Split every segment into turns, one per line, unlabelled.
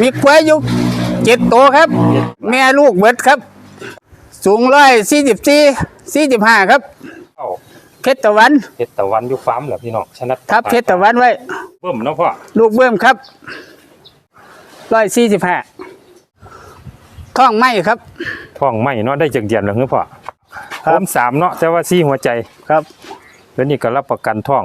มีควายอยู่เจ็ดตัวครับ แม่ลูกเบิดครับ สูงร้อยสี่สิบสี่สี่สิบห้าครับ
เอ้า
เพชรตะวัน
เพชรตะวันอยู่ฟาร์มเหรอพี่น้องชนะครับ
เพชรตะวันไว้
เบิ่มเนาะพ่อ
ลูกเบิ้มครับร้อยสี่สิบห้าท้องไหมครับ
ท้องไหมเนาะได้จักเดือนแล้วคือพ่อ
ครับ
ผมสามเนาะแต่ว่าซี่หัวใจ
ครับ
แล้วนี่ก็รับประกันท้อง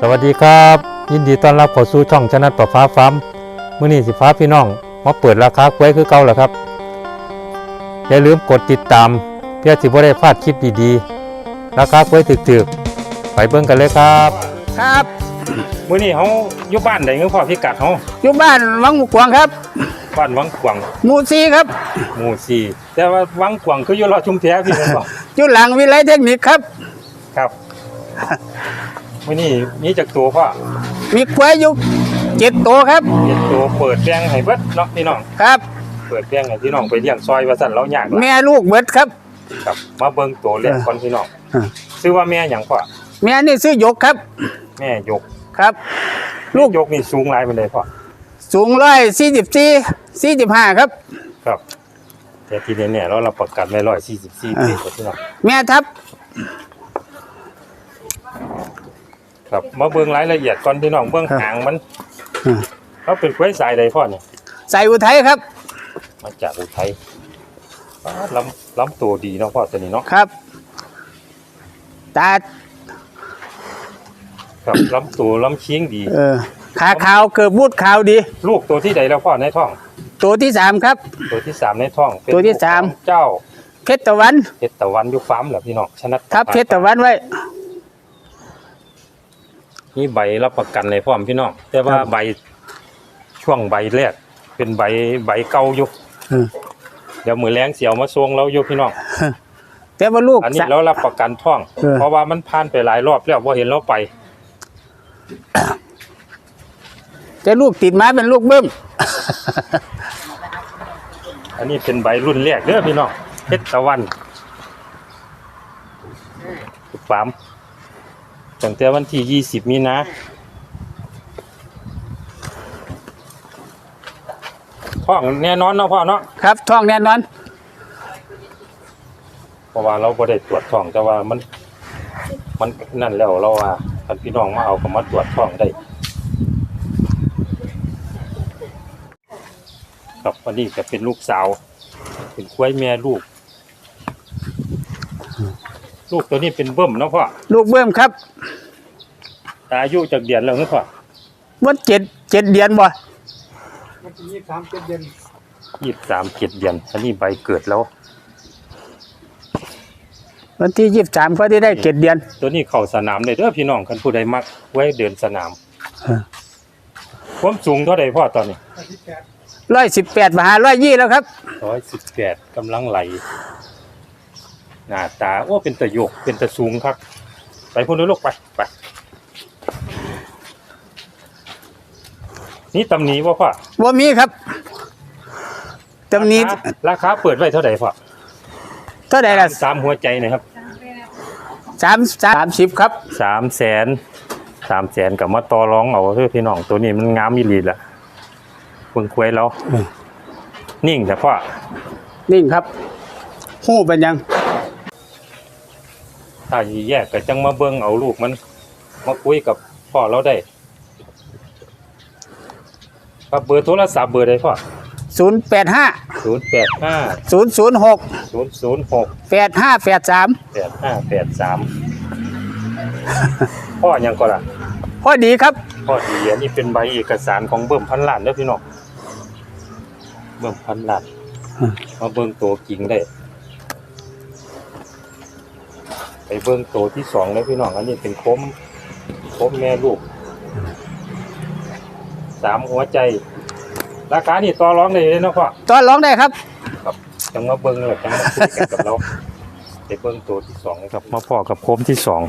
สวัสดีครับ ยินดีต้อนรับเข้าสู่ช่องชนะประฟ้าฟ้าร์มมื้อนี้สิฟ้าพี่น้องมาเปิดราคากล้วยคือเก่าแล้วครับ อย่าลืมกดติดตาม เพื่อสิบ่ได้พลาดคลิปดีๆ ราคากล้วยถึกๆ ไปเบิ่งกันเลยครับ
ครับ
มื้อนี้เฮาอยู่บ้านใดเงือพ่อพิกัดเฮา
อยู่บ้านวังกวางครับ
บ้านวังกวาง
หมู่ซีครับ
หมู่สี่แต่ว่าวังกวางคืออยู่รอชุมแพพี่น้องบอก
อยู่หลังวิไลเทคนิคครับ
ครับ มื้อนี้มีจักตัวพ่อ
มีควายอยู่เจ็ดตัวครับ
เจ็ดตัวเปิดแปลงให้เบิดเนาะพี่น้อง
ครับ
เปิดแปลงให้พี่น้องไปเลี้ยงซอยว่าซั่นเรายากหลาย
แม่ลูกเบิดครับ
ครับ มาเบิ่งตัวแรกก่อนพี่น้อง
อ่า
ชื่อว่าแม่หยังพ่อ
แม่นี่ซื้อหยกครับ
แม่ยก
ครับ
ลูกยกนี่สูงหลายปานใดพ่อ
สูงร้อยสี่สิบสี่สี่สิบห้าครับ
ครับแต่ที่แน่ๆเรารับประกันไว้144ปีครับพี่น้อง
แม่ทับ
ครับมาเบิ่งรายละเอียดก่อนพี่น้องเบิ่ง
ครับ
หางมัน
อืม
เขาเป็นกล้วยสายใดพ่อเนี่ย
ใส่อุทัยครับ
มาจากอุทัยป๊าดลำลำตัวดีเนาะพ่อตัวนี้เนาะ
ครับ ตา
ครับลำตัวลำเชียงดี
เออ ขาขาวเกือบบูดขาวดี
ลูกตัวที่ใดแล้วพ่อในท้อง
ตัวที่สามครับ
ตัวที่สามในท้องเป็น
ตัวที่สาม
ลูกของเจ้า
เพชรตะวัน
เพชรตะวันอยู่ฟาร์มเหรอพี่น้องชนะ
ทับเพชรตะวันไว้
นี่ใบรับประกันเลยพร้อมพี่น้องแต่ว่า
ครับ
ใบช่วงใบแรกเป็นใบใบเก่าอยู่
อืม
เดี๋ยวมือแรงเสียวมาซวงเราอยู่พี่น้อง
แต่ว่าลูก
อันนี้
สะ
เรารับประกันท้อง
เออ
เพราะว่ามันผ่านไปหลายรอบแล้วว่าเห็นเราไป
แต่ลูกติดมาเป็นลูกเบิ้ม
อันนี้เป็นใบรุ่นแรกเด้อพี่น้องเพชรตะวันฟาร์ม ตั้งแต่วันที่ยี่สิบมีนาท้องแน่นอนเนาะพ่อเนาะ
ครับท้องแน่นอน
เพราะว่าเราบ่ได้ตรวจท้องแต่ว่ามัน มันนั่นแล้วเราว่าคันพี่น้องมาเอาก็มาตรวจท้องได้ ครับวันนี้ก็เป็นลูกสาว เป็นควายแม่ลูก ลูกตัวนี้เป็นเบิ่มเนาะพ่อ
ลูกเบิ้มครับ
อายุจากเดือนแล้วเนาะพ่อ
วันเจ็ดเจ็ดเดือนบ่
ยี่สามเจ็ดเดือนอันนี้ใบเกิดแล้ว
วันที่ยี่สิบสามพอได้ได้เจ็ดเดือน
ตัวนี้เข้าสนามเลยเด้อพี่น้องคันผู้ใดมักไว้เดินสนาม
เออ
ความสูงเท่าใดพ่อตอนนี้
ร้อยสิบแปดมาหาร้อยยี่แล้วครับ
ร้อยสิบแปดกำลังไหล หน้าตาโอ้เป็นตะโยกเป็นตะสูงครับ ไปพูดด้วยลูกไปไปนี่ตำหนี้ว่าพ่อ
ว่ามีครับจำนี้
ราคาราคาเปิดไว้เท่าไหร่พ่อ
เท่าไหร่ล่ะ
สามหัวใจหนะครับ
สามสามสิบครับ
สามแสนสามแสนกับมาต่อร้องเอาเพื่อพี่น้องตัวนี้มันงามอีหลีละเบิ่งควยแล้ว
อืม
นิ่งแต่พ่อ
นิ่งครับหู้เป็นยัง
ถ้าสิแยกก็จังมาเบิ่งเอาลูกมัน มาคุยกับพ่อเราได้ครับเบอร์โทรศัพท์เบอร์ใดพ่อ
ศูนย์แปดห้า
ศูนย์แปดห้า
ศูนย์ศูนย์หก
ศูนย์ศูนย์หก
แปดห้าแปดสาม
แปดห้าแปดสามพ่อยังก็ล่ะ
พอดีครับ
พ่อดีอันนี้เป็นใบเอกสารของเบิ่มพันล้านเด้อพี่น้องเบิ่มพันล้าน
อืม
มาเบิ่งตัวจริงได้ ไปเบิ่งตัวที่สองเลยพี่น้องอันนี้เป็นโคมโคมแม่ลูกสามหัวใจ ราคานี่ต่อรองได้เลยเนาะพ่อ
ตอนร้องได้ครับ
จังมาเบิ่งเลยจังมาคุยกันกับเราไปเบิ่งตัวที่สองนะครับมาพ่อกับโคมที่สอง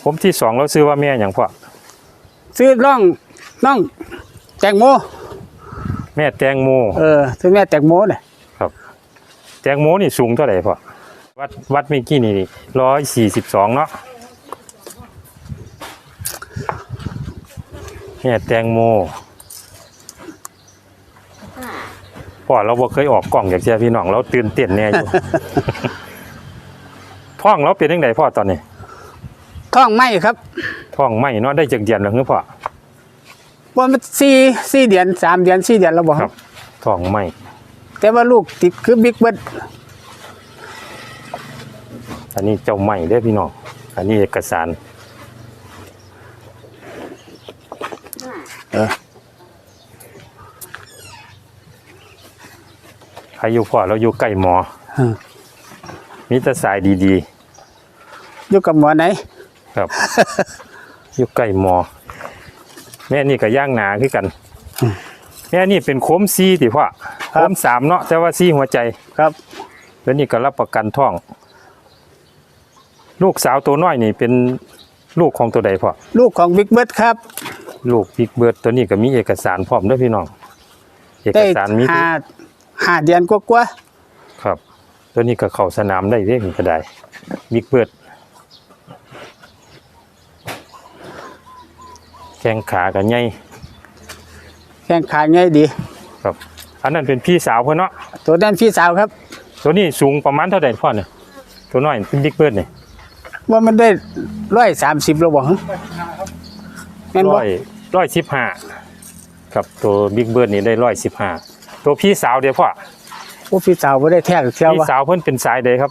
โคมที่สองเราซื้อว่าแม่อย่างพ่อ
ซื้อน้องน้องแตงโม
แม่แตงโม
เออซื้อแม่แตงโมเนี่ย
แตงโมนี่สูงเท่าไหร่พ่อ วัดวัดเมื่อกี้นี่ร้อยสี่สิบสองเนาะแม่แตงโมพ่อเราบ่เคยออกกล่องอย่างเช่พี่น้องเราตื่นเต้นแน่อยู่ ท้องเราเป็นยังไงพ่อตอนนี้
ท้องไหมครับ
ท้องไหมเนาะได้จักเดือนแล้วคือพ่อ
ว่ามันสี่สี่เดือนสามเดือนสี่เดือนแล้วบอก
ครับท้องไหม
แต่ว่าลูกติดคือบิ๊กเบิร์ด
อันนี้เจ้าไหมเด้อพี่น้อง อันนี้เอกสาร
เออ
อายุพ่อเราอยู่ใกล้หมอ
เออ
มีแต่สายดี
อยู่กับหมอไหน
ๆครับ อยู่ใกล้หมอ แม่นี่ก็ย่างหนาคือกัน แม่นี่เป็นโคมซีติพ่อโคมสามเนาะแต่ว่าซีหัวใจ
ครับ
แล้วนี่ก็รับประกันท้อง ลูกสาวตัวน้อยนี่เป็นลูกของตัวใดพ่อ
ลูกของบิ๊กเบิร์ดครับ
ลูกบิ๊กเบิร์ดตัวนี้ก็มีเอกสารพร้อมเด้วยพี่น้อง เอก
ได้
สารมี
ห้าห้าเดือนกว่า
ครับ ตัวนี้ก็เข้าสนามได้เด้ก็ได้บิ๊กเบิร์ดแข้งขากันใหญ่
ๆแข้งขาง่ายดี
ครับ อันนั้นเป็นพี่สาวเพื่อนเนาะ
ตัวนั้นพี่สาวครับ
ตัวนี้สูงประมาณเท่าไหร่พ่อเนี่ยตัวน้อยเป็นบิ๊กเบิร์ดเนี่ย
ว่ามันได้ร้อยสามสิบแล้วบอกฮะแม่นบอ
ร้อยร้อยสิบห้าครับตัวบิ๊กเบิร์ดนี่ได้ร้อยสิบห้าตัวพี่สาวเดียวพ่อ
โอ้พี่สาวไม่ได้แท้เชียว
พี่
วะ
สาวเพิ่นเป็นสายใดครับ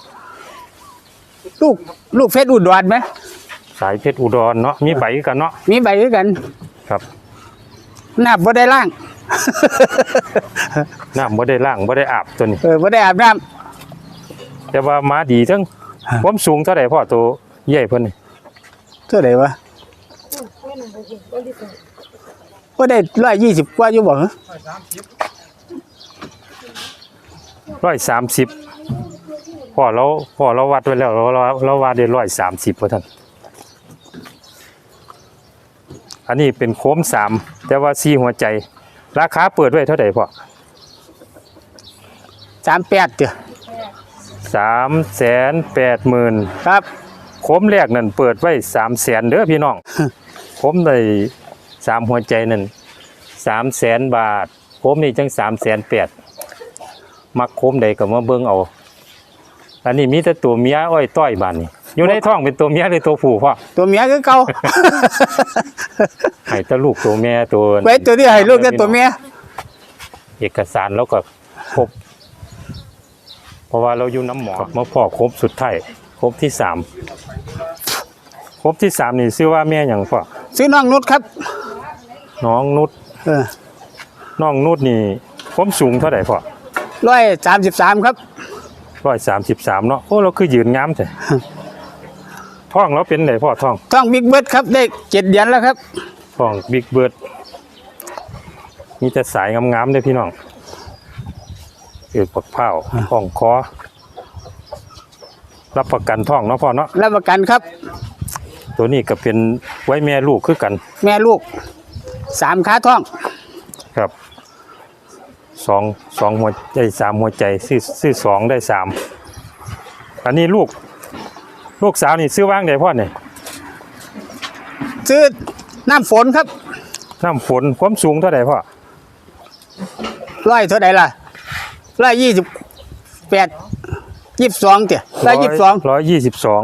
ลูกลูกเพชรอุดรไหม
สายเพชรอุดรเนาะมีใบกันเนาะ
มีใบด้วยกัน
ครับ
นับบ่ได้ล่าง
น้ำบ่ได้ล่างบ่ได้อาบตัวนี้
เออบ่ได้อาบน้
แต่ว่าม้าดีทั้ง
ฮะ
ความสูงเท่าไหร่พ่อตัว ใหญ่เพิ่นนี่ำ
เท่าไหร่วะก็ได้ร้อยยี่สิบกว่าอยู่บอกฮะ
ร้อยสามสิบพ่อเราพ่อเราวัดไว้แล้วเราเราเราวัดได้ร้อยสามสิบพ่อท่านอันนี้เป็นโค้มสามแต่ว่าซีหัวใจ ราคาเปิดไว้เท่าไหร่พ่อ
สามแปดเดียว
สามแสนแปดหมื่น
ครับ
โค้มแรกนั่นเปิดไว้สามแสนเด้อพี่น้องโค้มได้สามหัวใจนั่นสามแสนบาทโค้มนี่จังสามแสนแปดมักโค้มใดก็มาเบิ่งเอาอันนี้มีแต่ตัวเมียอ้อยต้อยบานนี่อยู่ในท้องเป็นตัวเมียหรือตัวผู้พ่อ
ตัวเมียคือเก่า
ให้แต่ลูกตัวแม่ตัว
ไว้ตัวที่ให้ลูกแต่ตัวเมีย
เอกสารแล้วก็ครบเพราะว่าเราอยู่น้ำหมอมาพ่อครบสุดท้าย ครบที่สามครบที่สามนี่ชื่อว่าแม่อย่างพ่อ
ซื้อน้องนุชครับ
น้องนุช
เออ
น้องนุชนี่ความสูงเท่าไหร่พ่อ
ร้อยสามสิบสามครับ
ร้อยสามสิบสามเนาะโอ้เราคือยืนงามแต่ท้องเราเป็นไหนพ่อท้อง
ท้องบิ๊กเบิร์ดครับได้เจ็ดเดือนแล้วครับ
ท้องบิ๊กเบิร์ดมีแต่สายงามๆเลยพี่น้องเอือกปักเผาท้องคอ รับประกันท้องเนาะพ่อเนาะ
รับประกันครับ
ตัวนี้ก็เป็นไว้แม่ลูกคือกัน
แม่ลูกสามขาท้อง
ครับสองสองหัวใจสามหัวใจซื้อซื้อสองได้สามอันนี้ลูก ลูกสาวนี่ซื้อว่างได้พ่อเนี่ย
ซื้อน้ำฝนครับ
น้ำฝนความสูงเท่าไหร่พ่อ
ร้อยเท่าไหร่ล่ะร้อยยี่สิบแปด ยี่สิบสองเตี๋ยร้อยยี่สิบสอง
ร้อยยี่สิบสอง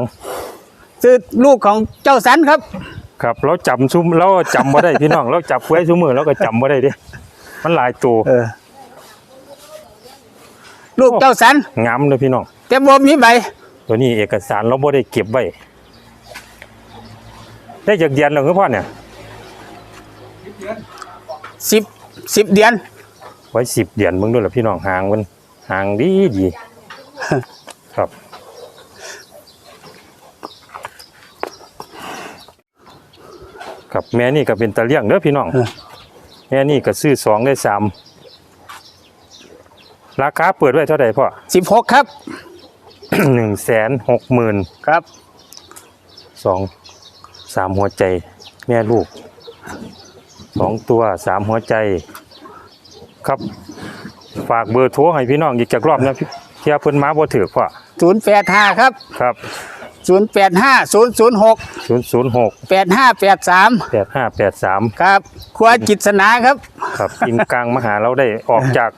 ซื้อลูกของเจ้าสันครับ
ครับเราจำซุมเราจำบ่ได้พี่น้องเราจับไว้ซุมือเราก็จำบ่ได้เดิมันหลายตัว
เออลูกเจ้าสัน
งามเลยพี่น้อง
แต่บ่มีใบ
ตัวนี้เอกสารเราบ่ได้เก็บไว้ได้จากเดือนแล้วคือพ่อเนี่ย
สิบสิบเดือน
ไว้สิบเดือนมึงด้วยล่ะพี่น้องหางมันหางดีดี ครับ ครับแม่นี่ก็เป็นตะเลี่ยงเด้อพี่น้องแม่นี่ก็ซื้อสองได้สามราคาเปิดไว้เท่าไหร่พ่อ
สิบหกครับ
หนึ่งแสนหกหมื่น
ครับ
สองสามหัวใจ แม่ลูกสองตัวสามหัวใจ ครับ ฝากเบอร์โทรให้พี่น้องอีกจากรอบนะพี่ เที่ยเพิ่นมาบ่ถือพ่อ
ศูนย์แปดห้าครับ
ครับ
ศูนย์แปดห้าศูนย์ศูนย์หก
ศูนย์ศูนย์หก
แปดห้าแปดสาม
แปดห้าแปดสาม
ครับครัวจิตสนาครับ
ครับกินกลางมาหาเราได้ออกจาก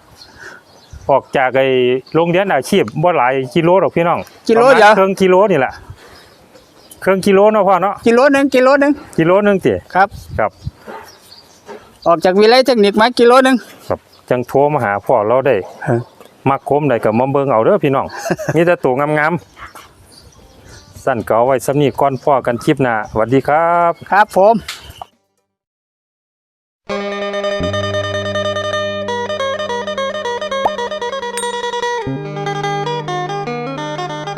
ออกจากไอ้โรงเรียนอาชีพบ่หลายกิโลหรอกพี่น้อง
กิโล
ประมาณ
เหรอ
ครึ่งกิโลนี่แหละครึ่งกิโลเนาะพ่อเนาะ
กิโลหนึ่งกิโลหนึ่ง
กิโลหนึงติ
ครับ
ครับ
ออกจากวิไลเทคนิคมากิโลหนึ่ง
ครับจังโทรมาหาพ่อเราได้
เออ
มักคมได้กับมาเบิ่งเอาเด้อพี่น้องมีแต่ตัวงามๆสั้นก็เอาไว้สำนี้ก่อนพ่อกันคลิปหน้าสวัสดีครับ
ครับผม